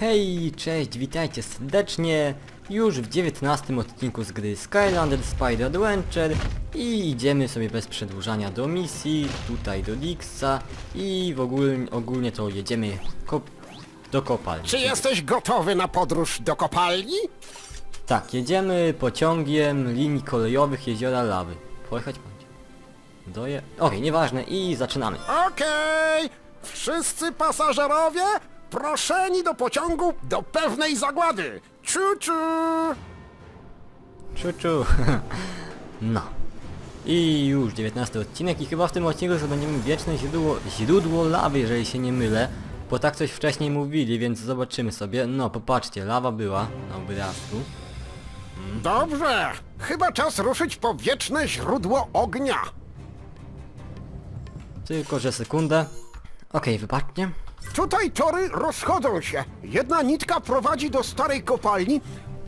Hej, cześć, witajcie serdecznie już w 19 odcinku z gry Skylander Spider Adventure i idziemy sobie bez przedłużania do misji, tutaj do Dixa i w ogóle, ogólnie to jedziemy kop do kopalni. Czy jesteś gotowy na podróż do kopalni? Tak, jedziemy pociągiem linii kolejowych Jeziora Lawy. Pojechać bądź. Doje... Okej, nieważne i zaczynamy. Okej! Wszyscy pasażerowie proszeni do pociągu do pewnej zagłady. Czu, czu. Czu, czu. No. I już 19 odcinek i chyba w tym odcinku zdobędziemy wieczne źródło, źródło lawy, jeżeli się nie mylę. Bo tak coś wcześniej mówili, więc zobaczymy sobie. No, popatrzcie, lawa była na obrazku. Dobrze, chyba czas ruszyć po wieczne źródło ognia. Tylko, że sekundę. Okej, wybaczcie. Tutaj tory rozchodzą się. Jedna nitka prowadzi do starej kopalni,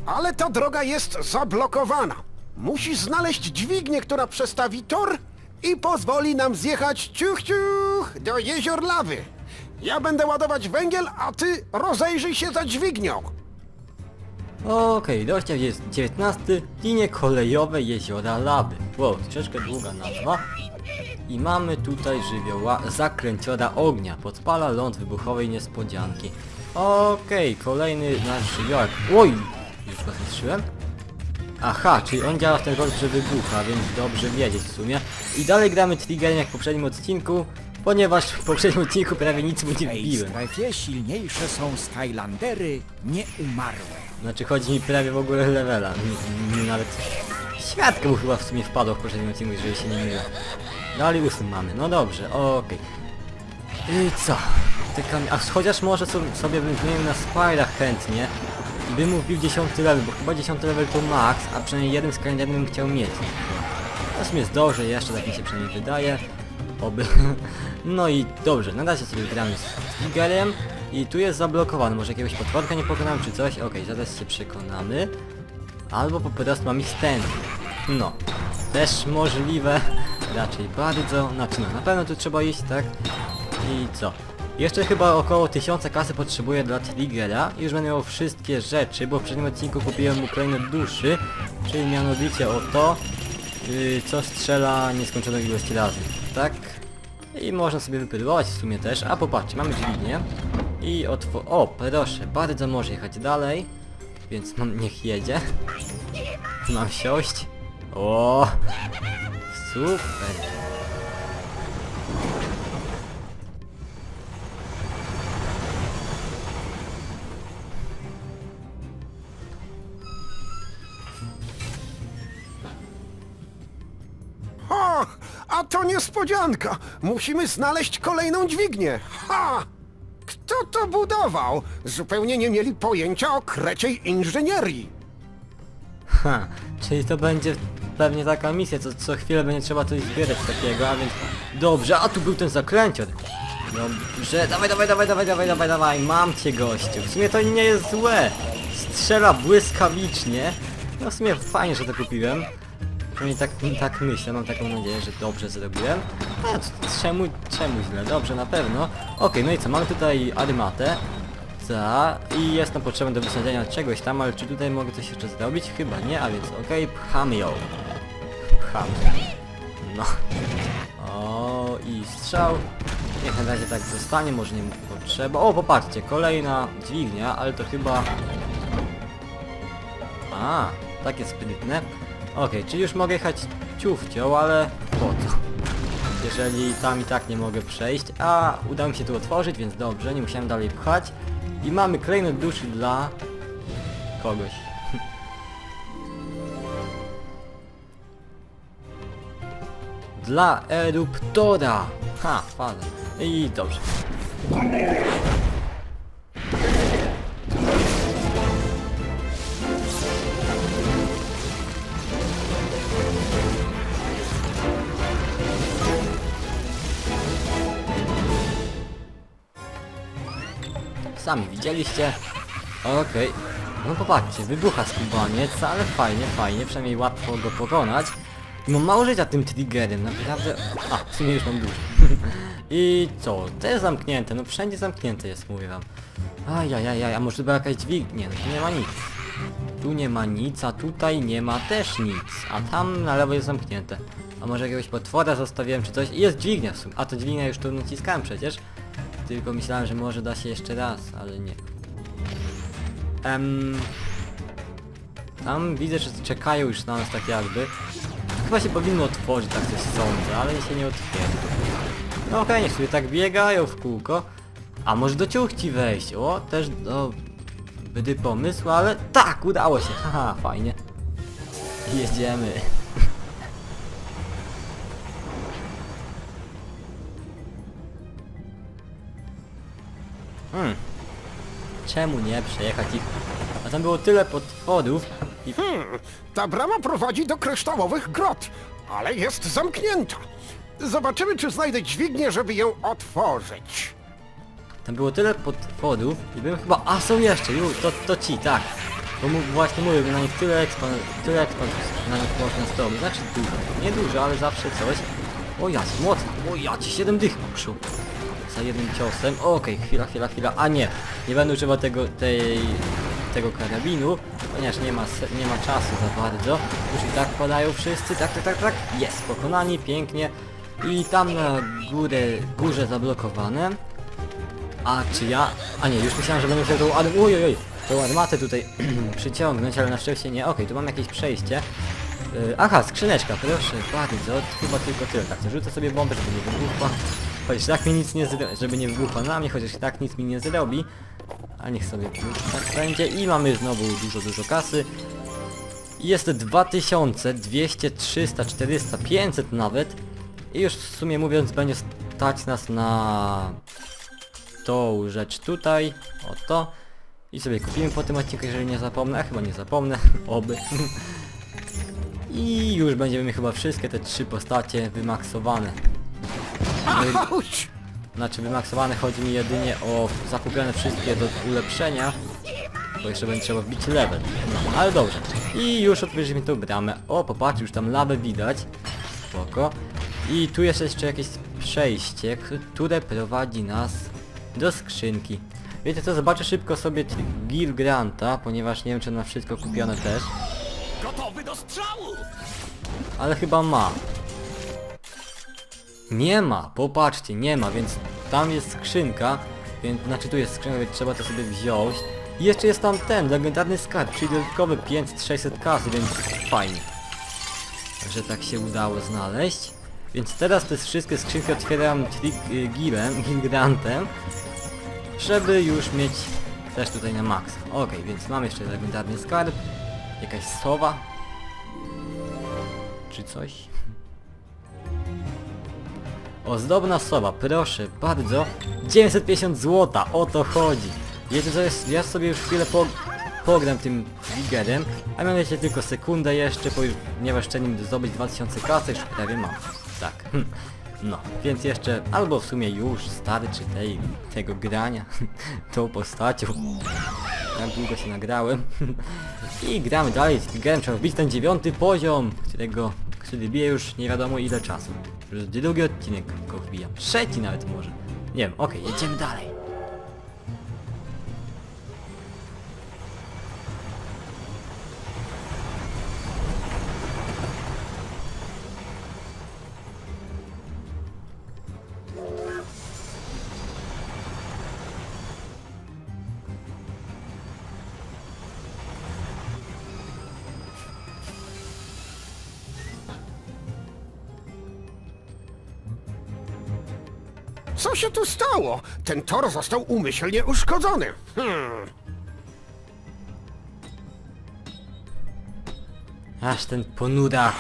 ale ta droga jest zablokowana. Musisz znaleźć dźwignię, która przestawi tor i pozwoli nam zjechać ciuch ciuch do jezior lawy. Ja będę ładować węgiel, a ty rozejrzyj się za dźwignią. Okej, rozdział jest 19. Linie kolejowe Jeziora Lawy. Wow, troszeczkę długa nazwa. I mamy tutaj żywioła zakręciora ognia. Podpala ląd wybuchowej niespodzianki. Okej, kolejny nasz żywiołek. Oj! Już go zniszczyłem? Aha, czyli on działa w ten sposób, że wybucha, więc dobrze wiedzieć w sumie. I dalej gramy triggerem jak w poprzednim odcinku, ponieważ w poprzednim odcinku prawie nic mu nie tej wbiłem. strefie silniejsze są Skylandery nieumarłe. Znaczy chodzi mi prawie w ogóle levela. N- n- Nawet świadka mu chyba w sumie wpadło w poprzednim odcinku, jeżeli się nie mylę. Dalej ósmy mamy, no dobrze, okej. I co? Tylko, a chociaż może so, sobie bym zmienił na Spirach chętnie i bym mu wbił 10 level, bo chyba 10 level to max, a przynajmniej jeden Skylander bym chciał mieć. W sumie zdążę jeszcze, tak mi się przynajmniej wydaje. Oby. No i dobrze, na razie sobie gramy z Tigerem i tu jest zablokowany, może jakiegoś potworka nie pokonałem czy coś? Okej, zaraz się przekonamy. Albo po prostu mam iść tędy. No, też możliwe, raczej bardzo, znaczy no, na pewno tu trzeba iść, tak? I co? Jeszcze chyba około 1000 kasy potrzebuję dla Triggera i już będę miał wszystkie rzeczy, bo w poprzednim odcinku kupiłem mu kolejne duszy, czyli mianowicie o to, yy, co strzela nieskończoną ilość razy, tak? I można sobie wypróbować w sumie też, a popatrzcie, mamy dźwignię i otwo... O, proszę, bardzo może jechać dalej, więc mam, niech jedzie. Mam siąść. O, super. O, a to niespodzianka. Musimy znaleźć kolejną dźwignię. Ha! Kto to budował? Zupełnie nie mieli pojęcia o kreciej inżynierii. Ha, czyli to będzie pewnie taka misja, co, co chwilę będzie trzeba coś zbierać takiego, a więc... Dobrze, a tu był ten zakręcior. Dobrze, dawaj, dawaj, dawaj, dawaj, dawaj, dawaj, dawaj, mam cię gościu. W sumie to nie jest złe. Strzela błyskawicznie. No w sumie fajnie, że to kupiłem. Przynajmniej tak, tak myślę, mam taką nadzieję, że dobrze zrobiłem. A czemu, czemu źle? Dobrze, na pewno. Okej, no i co, mamy tutaj armatę. Za i jest nam potrzebne do wysadzenia czegoś tam, ale czy tutaj mogę coś jeszcze zrobić? Chyba nie, a więc okej, pchamy ją. Pchamy. No. O i strzał. Niech na razie tak zostanie, może nie potrzeba. O, popatrzcie, kolejna dźwignia, ale to chyba... A, takie sprytne. Okej, czyli już mogę jechać ciufcią, ale po co? Jeżeli tam i tak nie mogę przejść, a udało mi się tu otworzyć, więc dobrze, nie musiałem dalej pchać. I mamy klejnot duszy dla kogoś. Dla eruptora! Ha, fajnie. I dobrze. Sami widzieliście. Okej. No popatrzcie, wybucha skubaniec, ale fajnie, fajnie, przynajmniej łatwo go pokonać. Mam mało życia tym triggerem, naprawdę... A, w sumie już mam dużo. I co? To jest zamknięte, no wszędzie zamknięte jest, mówię wam. Ajajajaj, a może była jakaś dźwignia? No tu nie ma nic. Tu nie ma nic, a tutaj nie ma też nic. A tam na lewo jest zamknięte. A może jakiegoś potwora zostawiłem czy coś? I jest dźwignia w sumie. A to dźwignia już tu naciskałem przecież. Tylko myślałem, że może da się jeszcze raz, ale nie. Em, tam widzę, że czekają już na nas tak jakby. Chyba się powinno otworzyć, tak coś sądzę, ale się nie otwiera. No okej, niech sobie tak biegają w kółko. A może do ciuchci wejść? O, też do... Bydy pomysł, ale tak, udało się. Haha, fajnie. Jedziemy. Hmm. Czemu nie przejechać ich? A tam było tyle potworów i... Hmm, ta brama prowadzi do kryształowych grot, ale jest zamknięta. Zobaczymy, czy znajdę dźwignię, żeby ją otworzyć. Tam było tyle potworów i byłem chyba... A są jeszcze, już, to, to ci, tak. Bo mu, właśnie mówię, na nich tyle ekspan... Tyle ekspan na nich można zdobyć. Znaczy dużo. Nie dużo, ale zawsze coś. O ja, mocno. O ja, ci 7 dych muszą. Za jednym ciosem. Okej, chwila, chwila, chwila. A nie. Nie będę używał tego, tej... tego karabinu, ponieważ nie ma, nie ma czasu za bardzo. Już i tak padają wszyscy. Tak, tak, tak, tak. Jest, pokonani, pięknie. I tam na górę, górze zablokowane. A czy ja? A nie, już myślałem, że będę musiał tą arm... Oj, oj, oj, tą armatę tutaj przyciągnąć, ale na szczęście nie. Okej, tu mam jakieś przejście. Yy, aha, skrzyneczka, proszę bardzo, chyba tylko tyle. Tak, rzucę sobie bombę, żeby nie wybuchła. Chociaż tak mi nic nie zrobi, żeby nie wybuchła na mnie, chociaż tak nic mi nie zrobi. A niech sobie tak będzie. I mamy znowu dużo, dużo kasy. Jest 2000, 200, 300, 400, 500 nawet. I już w sumie mówiąc będzie stać nas na tą rzecz tutaj, oto. I sobie kupimy po tym odcinku, jeżeli nie zapomnę, a chyba nie zapomnę, oby. I już będziemy chyba wszystkie te trzy postacie wymaksowane. Auć! Znaczy wymaksowane chodzi mi jedynie o zakupione wszystkie do ulepszenia, bo jeszcze będzie trzeba wbić level. No, ale dobrze. I już otworzyliśmy tą bramę. O, popatrz, już tam lawę widać. Spoko. I tu jest jeszcze jakieś przejście, które prowadzi nas do skrzynki. Wiecie co, zobaczę szybko sobie Gear Granta, ponieważ nie wiem czy na wszystko kupione też. Gotowy do strzału! Ale chyba ma. Nie ma, popatrzcie, nie ma, więc tam jest skrzynka, więc, znaczy tu jest skrzynka, więc trzeba to sobie wziąć. I jeszcze jest tam ten, legendarny skarb, czyli dodatkowe 500-600 kasy, więc fajnie. Że tak się udało znaleźć. Więc teraz te wszystkie skrzynki otwieram y, girem, gigrantem, żeby już mieć też tutaj na maksa. Okej, więc mam jeszcze legendarny skarb, jakaś sowa, czy coś. Ozdobna sowa, proszę bardzo. 950 zł, o to chodzi. Wiecie co jest, ja sobie już chwilę po, pogram tym Wigerem, a mianowicie tylko sekundę jeszcze, nie jeszcze nim zdobyć 2000 kasy, już prawie mam. Tak. No, więc jeszcze, albo w sumie już starczy tej, tego grania, tą postacią. Tak długo się nagrałem. I gramy dalej z Tigerem, trzeba wbić ten dziewiąty poziom, którego, który bije już nie wiadomo ile czasu. Już drugi odcinek go. Trzeci nawet może. Nie wiem, okej, jedziemy dalej. Co się tu stało? Ten tor został umyślnie uszkodzony. Hmm. Aż ten ponudak.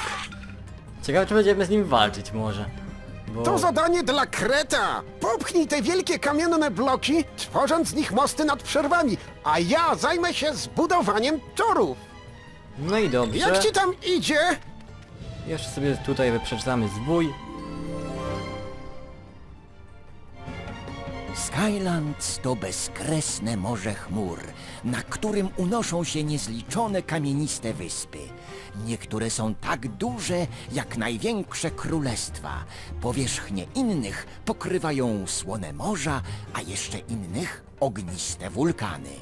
Ciekawe czy będziemy z nim walczyć może. Bo... To zadanie dla Kreta! Popchnij te wielkie kamienne bloki, tworząc z nich mosty nad przerwami, a ja zajmę się zbudowaniem torów. No i dobrze. Jak ci tam idzie? Jeszcze sobie tutaj wyprzedzamy zwój. Skylands to bezkresne morze chmur, na którym unoszą się niezliczone kamieniste wyspy. Niektóre są tak duże jak największe królestwa. Powierzchnie innych pokrywają słone morza, a jeszcze innych ogniste wulkany.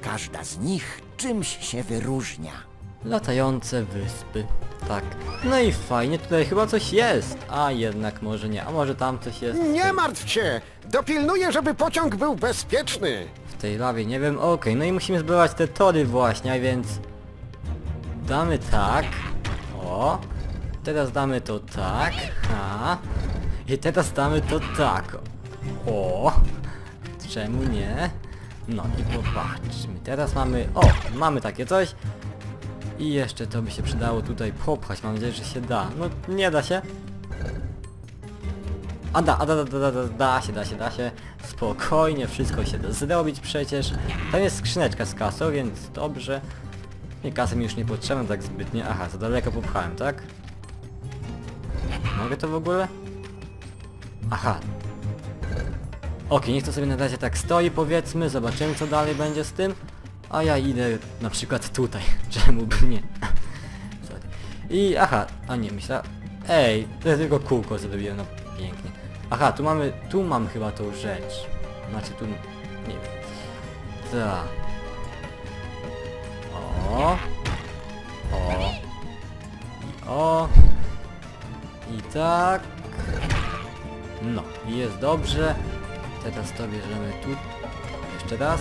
Każda z nich czymś się wyróżnia. Latające wyspy. Tak. No i fajnie, tutaj chyba coś jest. A jednak może nie. A może tam coś jest. Nie martw się! Dopilnuję, żeby pociąg był bezpieczny! W tej lawie, nie wiem, okej, no i musimy zbywać te tory właśnie, a więc... Damy tak. O. Teraz damy to tak. Ha. I teraz damy to tak. O. Czemu nie? No i popatrzmy. Teraz mamy... O, mamy takie coś. I jeszcze to by się przydało tutaj popchać. Mam nadzieję, że się da. No, nie da się. A da, a da, da, da, da, da się, da się, da się. Spokojnie, wszystko się da zrobić przecież. Tam jest skrzyneczka z kasą, więc dobrze. I kasy mi już nie potrzebna tak zbytnie. Aha, za daleko popchałem, tak? Mogę to w ogóle? Aha. Okej, niech to sobie na razie tak stoi powiedzmy, zobaczymy co dalej będzie z tym. A ja idę na przykład tutaj, czemu by nie. I aha, a nie, myślę... Ej, to jest tylko kółko zrobiłem, no pięknie. Aha, tu mamy, tu mam chyba tą rzecz. Znaczy tu, nie wiem. Tak. O. O. I o. I tak. No, jest dobrze. Teraz to bierzemy tu. Jeszcze raz.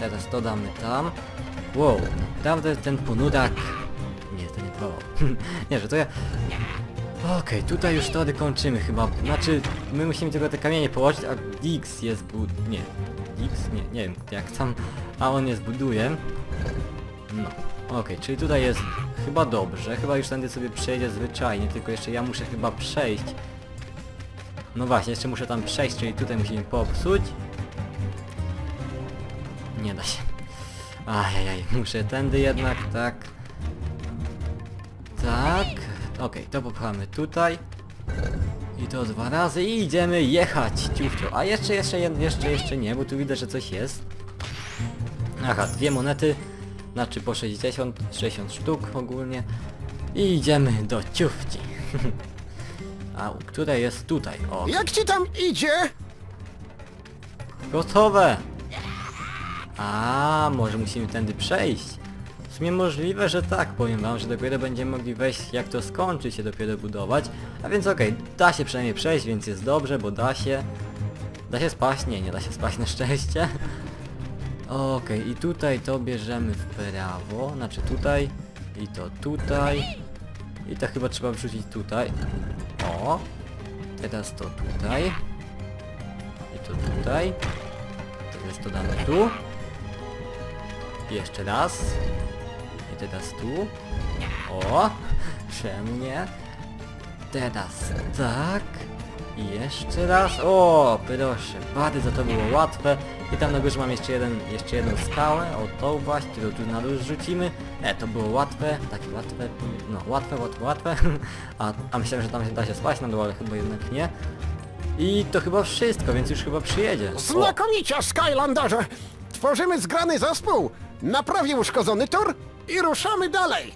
Teraz to damy tam. Wow, naprawdę ten ponudak... Nie, to nie to. nie, że to ja... Okej, tutaj już wtedy kończymy chyba. Znaczy, my musimy tylko te kamienie położyć, a Dix jest bu... Nie. Dix? Nie, nie wiem jak tam... A on jest buduje. No. Okej, czyli tutaj jest chyba dobrze. Chyba już tędy sobie przejdzie zwyczajnie, tylko jeszcze ja muszę chyba przejść. No właśnie, jeszcze muszę tam przejść, czyli tutaj musimy popsuć. Nie da się. Ajajaj, muszę tędy jednak, tak. Tak. Okej, to popchamy tutaj. I to dwa razy i idziemy jechać, ciufcio. A jeszcze, jeszcze, jed- jeszcze, jeszcze nie, bo tu widać, że coś jest. Aha, dwie monety. Znaczy po 60, 60 sztuk ogólnie. I idziemy do ciufci. A która jest tutaj? O, Jak ci tam idzie? Gotowe! A, może musimy tędy przejść. W sumie możliwe, że tak, powiem wam, że dopiero będziemy mogli wejść, jak to skończy się dopiero budować. A więc okej, da się przynajmniej przejść, więc jest dobrze, bo da się. Da się spaść? Nie, nie da się spaść na szczęście. Okej, i tutaj to bierzemy w prawo, znaczy tutaj, i to tutaj, i to chyba trzeba wrzucić tutaj. O, teraz to tutaj, i to tutaj. Teraz to damy tu. Jeszcze raz. I teraz tu. O! Czemu nie? Teraz tak. I jeszcze raz. O, proszę. Bardzo to było łatwe. I tam na górze mam jeszcze jeden, jeszcze jedną skałę. O, tą właśnie, którą tu na dół rzucimy. E, to było łatwe. Takie łatwe. No, łatwe, łatwe, łatwe. A, a myślałem, że tam się da się spać na dół, ale chyba jednak nie. I to chyba wszystko, więc już chyba przyjedzie. Znakomicie, Skylandarze! Tworzymy zgrany zespół, naprawię uszkodzony tor i ruszamy dalej!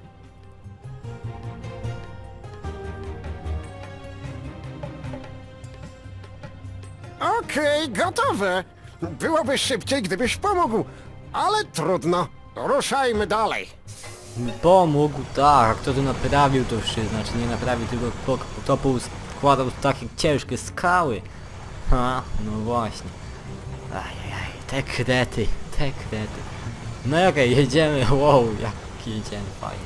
Okej, gotowe! Byłoby szybciej, gdybyś pomógł, ale trudno. Ruszajmy dalej. Pomógł, tak, kto tu naprawił to wszystko, znaczy nie naprawił, tylko po, to składał takie ciężkie skały. Ha, no właśnie. Ajajaj, te krety, te krety. No i okej, jedziemy, wow, jaki jedziemy fajnie.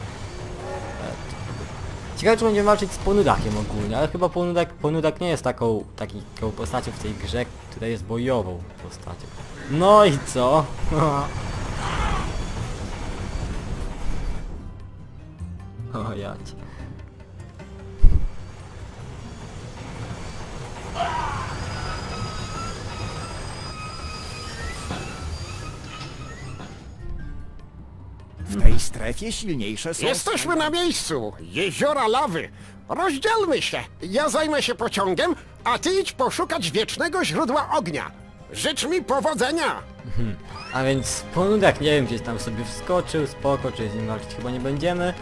E, Ciekawe czy będziemy walczyć z Ponudakiem ogólnie, ale chyba Ponudak, Ponudak nie jest taką, taką postacią w tej grze, która jest bojową postacią. No i co? O ja W tej strefie silniejsze są... Jesteśmy na miejscu! Jeziora lawy! Rozdzielmy się! Ja zajmę się pociągiem, a ty idź poszukać wiecznego źródła ognia. Życz mi powodzenia! A więc ponudek, nie wiem, gdzieś tam sobie wskoczył, spoko, czy z nim walczyć chyba nie będziemy.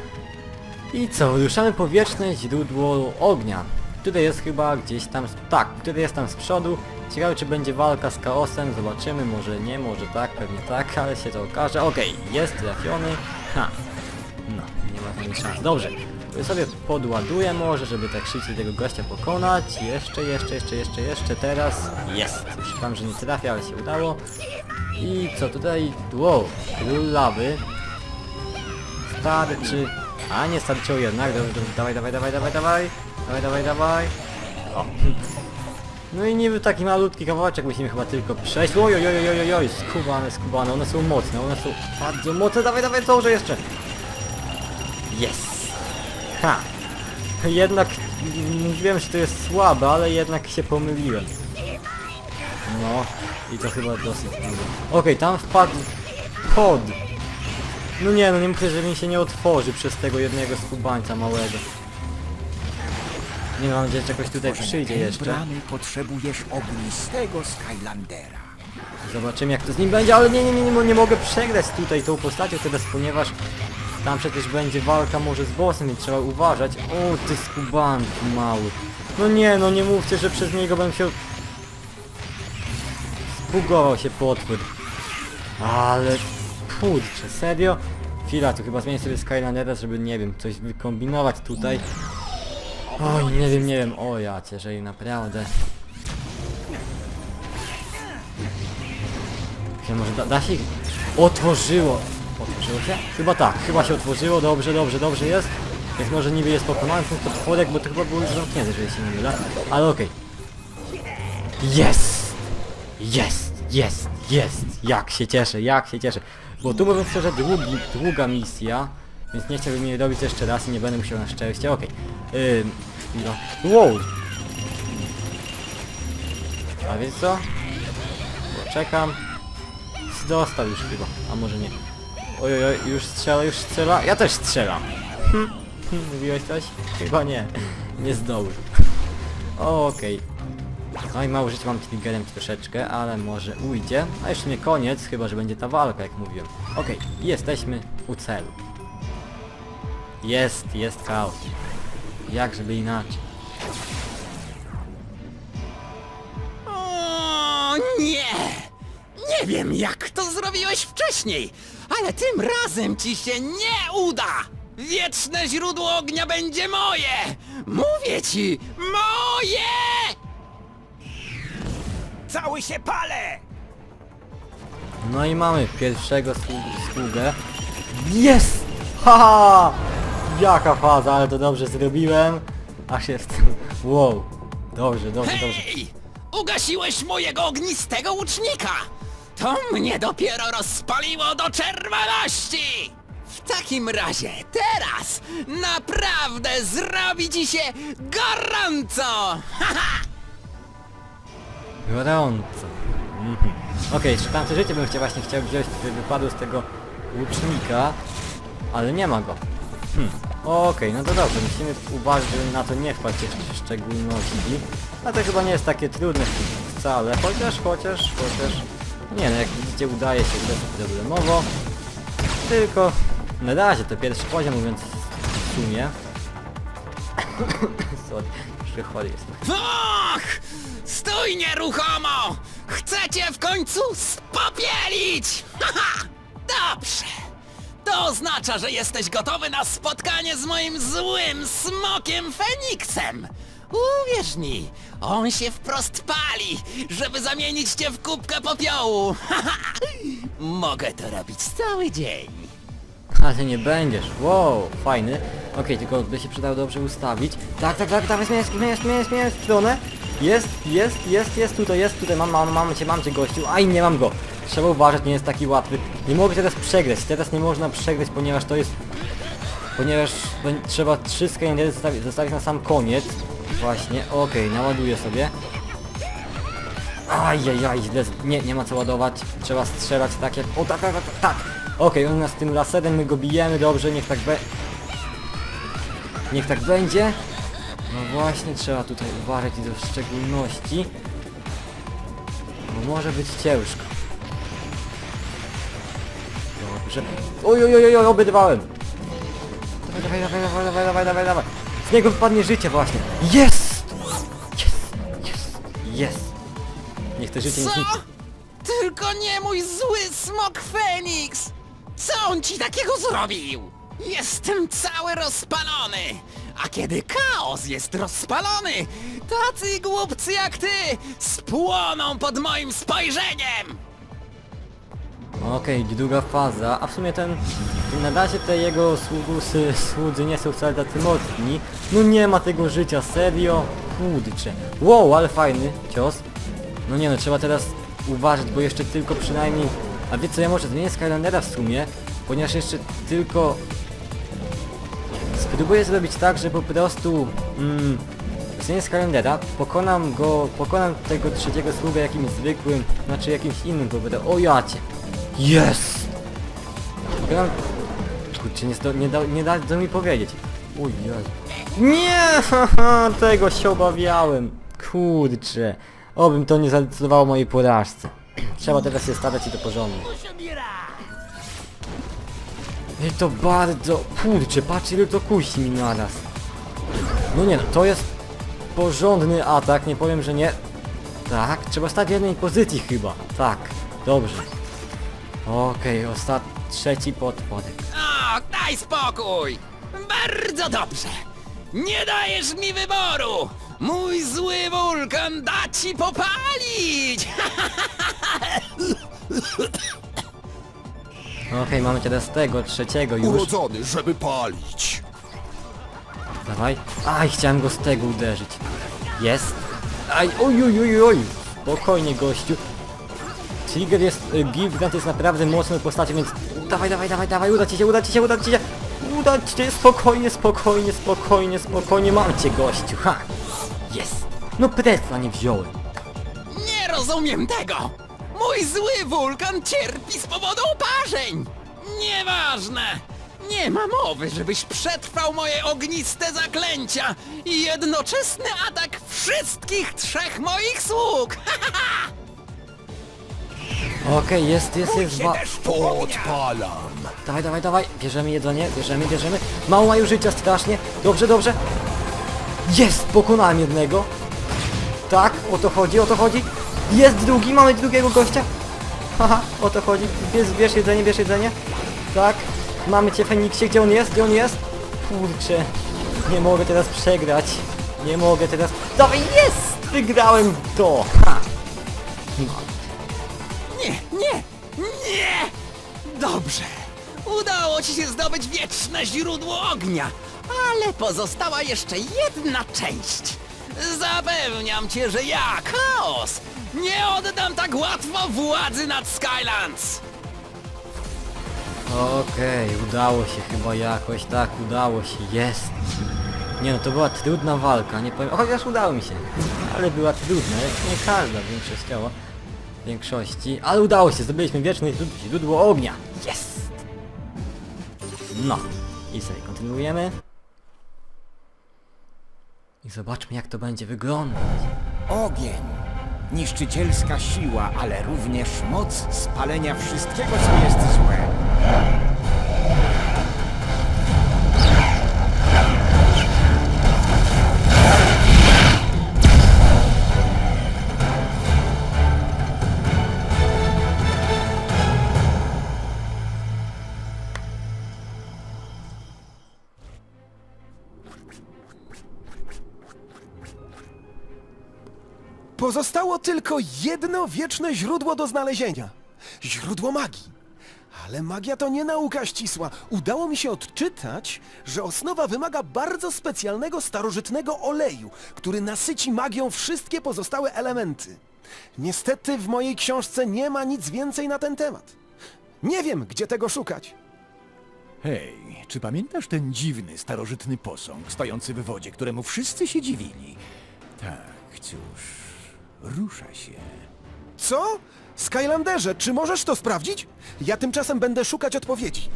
I co, ruszamy powietrzne źródło ognia. Tutaj jest chyba gdzieś tam, tak, tutaj jest tam z przodu. Ciekawe czy będzie walka z chaosem, zobaczymy, może nie, może tak, pewnie tak, ale się to okaże. Okej, jest trafiony. Ha, no, nie ma żadnych szans. Dobrze, sobie podładuję może, żeby tak szybciej tego gościa pokonać. Jeszcze, jeszcze, jeszcze, jeszcze, jeszcze, teraz jest. Tam, że nie trafia, ale się udało. I co tutaj? Wow, lawy. Starczy. A nie starczyło jednak. Dobrze. Dawaj, dawaj, dawaj, dawaj, dawaj. Dawaj, dawaj, dawaj. O. No i niby taki malutki kawałeczek musimy chyba tylko przejść. Oj, oj, oj, oj, oj, oj, skubane, skubane. One są mocne, one są bardzo mocne. Dawaj, dawaj, dobrze jeszcze. Jest. Ha. Jednak mówiłem, że to jest słabe, ale jednak się pomyliłem. No i to chyba dosyć dużo. Okej, tam wpadł kod. No nie, no nie myślę, że mi się nie otworzy przez tego jednego skubańca małego. Nie mam nadzieję, że jakoś tutaj przyjdzie jeszcze. bramy potrzebujesz ognistego Skylandera. Zobaczymy jak to z nim będzie, ale nie, nie, nie, nie, nie mogę przegrać tutaj tą postacią teraz, ponieważ tam przecież będzie walka może z bossem, więc trzeba uważać. O, ty skubanku mały. No nie, no nie mówcie, że przez niego będę się... Zbugował się potwór. Ale... Kurczę, serio? Chwila, tu chyba zmienię sobie Skylandera, żeby, nie wiem, coś wykombinować tutaj. Oj, nie wiem, nie wiem, o ja że naprawdę. Się może da, da się. Otworzyło! Otworzyło się? Chyba tak, chyba się otworzyło, dobrze, dobrze, dobrze jest. Więc może niby jest pokonany ten potworek, bo to chyba było już zamknięte, jeżeli się nie mylę. Ale okej. Jest! Jest! Jest! Jest! Jak się cieszę, jak się cieszę. Bo tu mówiąc szczerze, długi, długa misja. Więc nie chciałbym jej robić jeszcze raz i nie będę musiał na szczęście. Okej. Ym, chwila. Wow! A więc co? Czekam. Dostał już chyba, a może nie. Oj, oj, już strzela, już strzela. Ja też strzelam. Hm, hm, Mówiłeś coś? Chyba nie. Nie zdobył. Okej. No i mało życia mam triggerem troszeczkę, ale może ujdzie. A jeszcze nie koniec, chyba że będzie ta walka, jak mówiłem. Okej, jesteśmy u celu. Jest, jest chaos. Jak żeby inaczej. O nie! Nie wiem jak to zrobiłeś wcześniej, ale tym razem ci się nie uda! Wieczne źródło ognia będzie moje! Mówię ci, moje! Cały się palę! No i mamy pierwszego sług- sługę. Jest! Haha! Jaka faza, ale to dobrze zrobiłem. Aż jestem... Wow. Dobrze, dobrze, dobrze. Hej! Ugasiłeś mojego ognistego łucznika! To mnie dopiero rozpaliło do czerwoności! W takim razie teraz naprawdę zrobi ci się gorąco! Haha! Gorąco. Mhm. Okej, jeszcze tamte życie bym chciał właśnie chciał wziąć, które wypadło z tego łucznika, ale nie ma go. Hmm. Okej, no to dobrze, musimy uważać, żeby na to nie wpaść w szczególności. A to chyba nie jest takie trudne wcale, chociaż, chociaż, chociaż... Nie no, jak widzicie udaje się bez problemowo. Tylko na razie to pierwszy poziom, mówiąc w sumie. Sorry, jeszcze chory jestem. Och! Stój nieruchomo! Chcę cię w końcu spopielić! Haha! Dobrze! To oznacza, że jesteś gotowy na spotkanie z moim złym smokiem Feniksem! Uwierz mi, on się wprost pali, żeby zamienić cię w kubkę popiołu! Mogę to robić cały dzień. Ale nie będziesz. Wow, fajny. Okej, tylko by się przydało dobrze ustawić. Tak, tak, tak, dawaj, zmieniaj, zmieniaj, zmieniaj, zmieniaj stronę. Jest, jest, jest, jest tutaj, jest tutaj, mam, mam, mam cię, mam cię gościu. Aj, nie mam go. Trzeba uważać, nie jest taki łatwy. Nie mogę teraz przegrać, teraz nie można przegrać, ponieważ to jest... Ponieważ trzeba trzy skannery zostawić, zostawić na sam koniec. Właśnie, okej, naładuję sobie. Ajajaj, źle, nie, nie ma co ładować, trzeba strzelać tak jak... O tak, tak, tak, tak! Okej, on nas tym laserem, my go bijemy, dobrze, niech tak be... Niech tak będzie. No właśnie, trzeba tutaj uważać i do szczególności. bo może być ciężko. Dobrze. Oj, oj, oj, oj, obydwałem. Dawaj, dawaj, dawaj, dawaj, dawaj, dawaj, dawaj. Z niego wypadnie życie właśnie. Jest! Jest! Jest! Jest! Niech to życie Co? Tylko nie mój zły smok Feniks! Co on ci takiego zrobił? Jestem cały rozpalony! A kiedy chaos jest rozpalony, tacy głupcy jak ty spłoną pod moim spojrzeniem! Okej, druga faza, a w sumie ten... Na razie te jego sługusy, słudzy nie są wcale tacy mocni. No nie ma tego życia, serio? Kurczę. Wow, ale fajny cios. No nie no, trzeba teraz uważać, bo jeszcze tylko przynajmniej... A wie co, ja może zmienię Skylandera w sumie, ponieważ jeszcze tylko... Spróbuję zrobić tak, że po prostu... Mm, zmienię Skylandera, pokonam go, pokonam tego trzeciego sługę jakimś zwykłym, znaczy jakimś innym, bo będę... O jacie! Jest! Kurczę, nie, nie, da, nie dadzą mi powiedzieć. Jezu. Nie! Tego się obawiałem. Kurczę. Obym to nie zadecydowało mojej porażce. Trzeba teraz się starać i to porządnie. I to bardzo... Kurczę, patrz ile to kusi mi naraz. No nie no, to jest porządny atak, nie powiem, że nie. Tak, trzeba stać w jednej pozycji chyba. Tak, dobrze. Okej, ostatni, trzeci podpodek. O, daj spokój! Bardzo dobrze! Nie dajesz mi wyboru! Mój zły wulkan da ci popalić! Okej, mamy teraz tego, trzeciego już. Urodzony, żeby palić. Dawaj. Aj, chciałem go z tego uderzyć. Jest. Aj, oj, oj, oj, oj. Spokojnie, gościu. Trigger jest, y, Gigant jest naprawdę mocną postacią, więc dawaj, dawaj, dawaj, dawaj, uda ci się, uda ci się, uda ci się. Uda ci się, spokojnie, spokojnie, spokojnie, spokojnie, mam cię, gościu, ha. Jest. No presla nie wziąłem. Nie rozumiem tego! Mój zły wulkan cierpi z powodu oparzeń! Nieważne! Nie ma mowy, żebyś przetrwał moje ogniste zaklęcia i jednoczesny atak wszystkich trzech moich sług! Okej, jest, jest, jest, dwa. Podpalam. Dawaj, dawaj, dawaj. Bierzemy jedzenie, bierzemy, bierzemy. Mało mają życia strasznie. Dobrze, dobrze. Jest! Pokonałem jednego. Tak, o to chodzi, o to chodzi. Jest drugi, mamy drugiego gościa. Haha, o to chodzi. Bierz, bierz jedzenie, bierz jedzenie. Tak. Mamy cię Feniksie, gdzie on jest? Gdzie on jest? Kurczę. Nie mogę teraz przegrać. Nie mogę teraz... Dawaj, jest! Wygrałem to! Ha! Nie, nie, nie! Dobrze. Udało ci się zdobyć wieczne źródło ognia, ale pozostała jeszcze jedna część. Zapewniam cię, że ja, Chaos, nie oddam tak łatwo władzy nad Skylands. Okej, udało się chyba jakoś, tak, udało się, jest. Nie no, to była trudna walka, nie powiem, chociaż udało mi się. Ale była trudna, jak nie każda większościowo. Większości, ale udało się, zdobyliśmy wieczne źród- źródło ognia. Jest! No, i sobie kontynuujemy. I zobaczmy jak to będzie wyglądać. Ogień. Niszczycielska siła, ale również moc spalenia wszystkiego, co jest złe. Pozostało tylko jedno wieczne źródło do znalezienia. Źródło magii. Ale magia to nie nauka ścisła. Udało mi się odczytać, że osnowa wymaga bardzo specjalnego starożytnego oleju, który nasyci magią wszystkie pozostałe elementy. Niestety w mojej książce nie ma nic więcej na ten temat. Nie wiem, gdzie tego szukać. Hej, czy pamiętasz ten dziwny, starożytny posąg stojący w wodzie, któremu wszyscy się dziwili? Tak, cóż, Rusza się. Co? Skylanderze, czy możesz to sprawdzić? Ja tymczasem będę szukać odpowiedzi.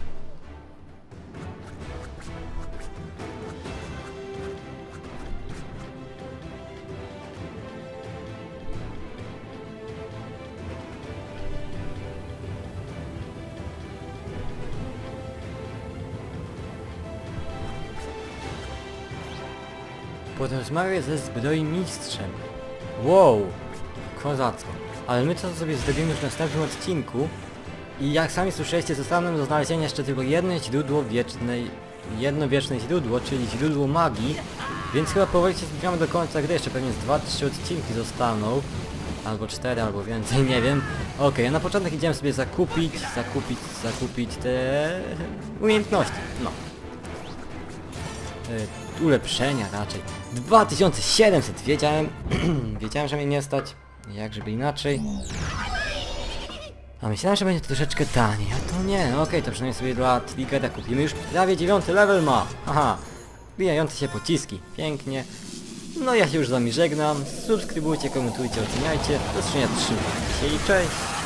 Porozmawiaj ze zbrojmistrzem. Wow, kozacko. Ale my to sobie zrobimy w następnym odcinku. I jak sami słyszeliście, zostało do znalezienia jeszcze tylko jedno źródło wiecznej... Jedno wieczne źródło, czyli źródło magii. Więc chyba powoli się zbliżamy do końca gry, jeszcze pewnie z 2-3 odcinki zostaną. Albo 4, albo więcej, nie wiem. Okej, a na początek idziemy sobie zakupić, zakupić, zakupić te umiejętności. No. Ulepszenia raczej. 2700, wiedziałem, wiedziałem, że mnie nie stać. Jak żeby inaczej. A myślałem, że będzie to troszeczkę taniej, a to nie. Okej, to przynajmniej sobie dla Trigera kupimy. Już prawie dziewiąty level ma. Haha. Bijające się pociski. Pięknie. No ja się już z wami żegnam. Subskrybujcie, komentujcie, oceniajcie. Do zobaczenia, trzymajcie się i cześć.